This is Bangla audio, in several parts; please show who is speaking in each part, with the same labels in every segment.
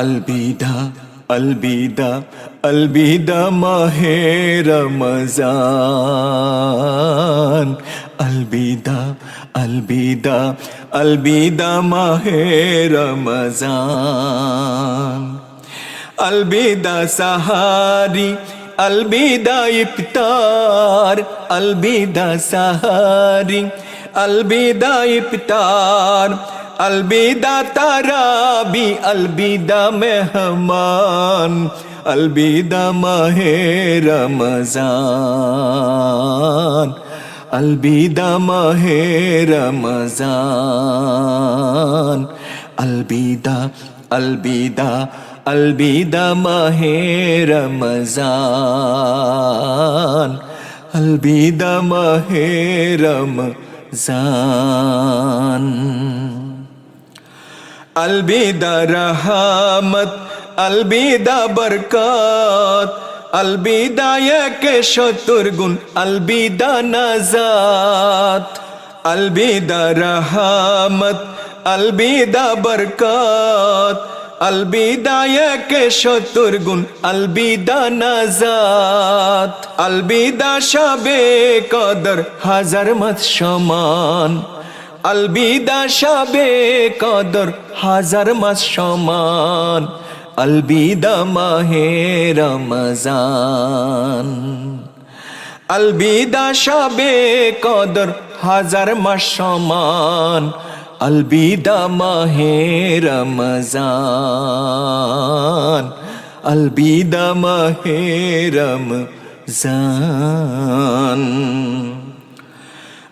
Speaker 1: अलविदा अलविदा अलविदा माहे रमजान अलविदा अलविदा अलविदा माहे रमजान अलविदा सहारी अलविदा इफ्तार अलविदा सहारी अलविदा इफ्तार अलविदा ताराबी अलविदा मेहमान अलविदा माहे रमजान अलविदा माहे रमजान अलविदा अलविदा अलविदा माहे रमजान अलविदा माहे रमजान আলবিদা রহমত আলবিদা বরকত আলবিদা একে সত্তর গুণ আলবিদা নাজাত আলবিদা রহমত আলবিদা বরকত আলবিদা একে সত্তর আলবিদা নাজাত আলবিদা সবে কদর হাজার মত সমান আলবিদা সাবে কদর হাজার মাস সমান। আলবিদা মাহে রমজান। আলবিদা সাবে কদর হাজার মাস সমান। আলবিদা মাহে রমজান। আলবিদা মাহে রমজান।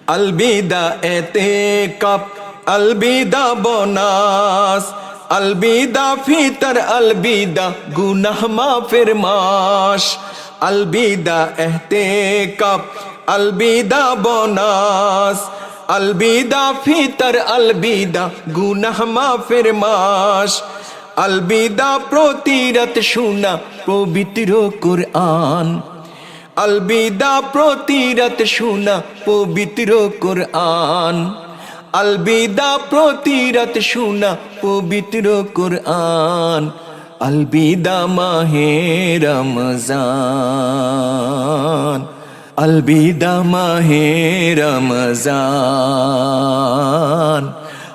Speaker 1: আলবিদা এতে কপ, আলবিদা বনাস, আলবিদা ফিতর, আলবিদা গুনাহ মাফের মাস। আলবিদা এহতে কপ, আলবিদা বনাস, আলবিদা ফিতর, আলবিদা গুনাহ মাফের মাস। আলবিদা প্রতিরত শোনা পবিত্র কোরআন। আলবিদা প্রতিরাত শোনা পবিত্র কোরআন। আলবিদা প্রতিরাত শোনা পবিত্র কোরআন। আলবিদা মাহে রমজান। আলবিদা মাহে রমজান।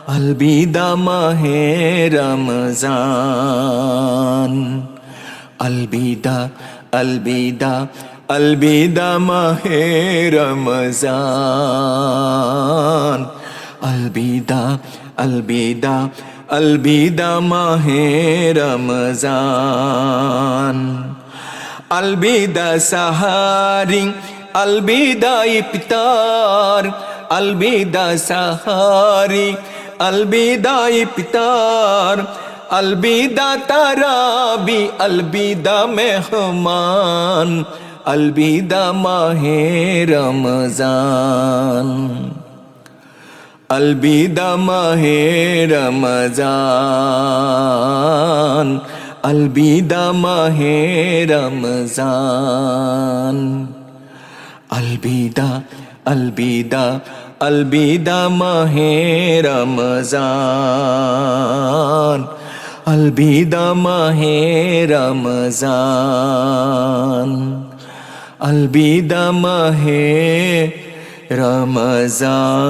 Speaker 1: আলবিদা মাহে রমজান। আলবিদা আলবিদা अलविदा माहे रमजान अलविदा अलविदा अलविदा माहे रमजान अलविदा सहारी अलविदा इफ्तार अलविदा सहारी अलविदा इफ्तार अलविदा ताराबी अलविदा मेहमान अलविदा माहे रमजान अलविदा माहे रमजान अलविदा माहे रमजान अलविदा अलविदा अलविदा माहे रमजान अलविदा माहे रमजान अलविदा माहे रमजान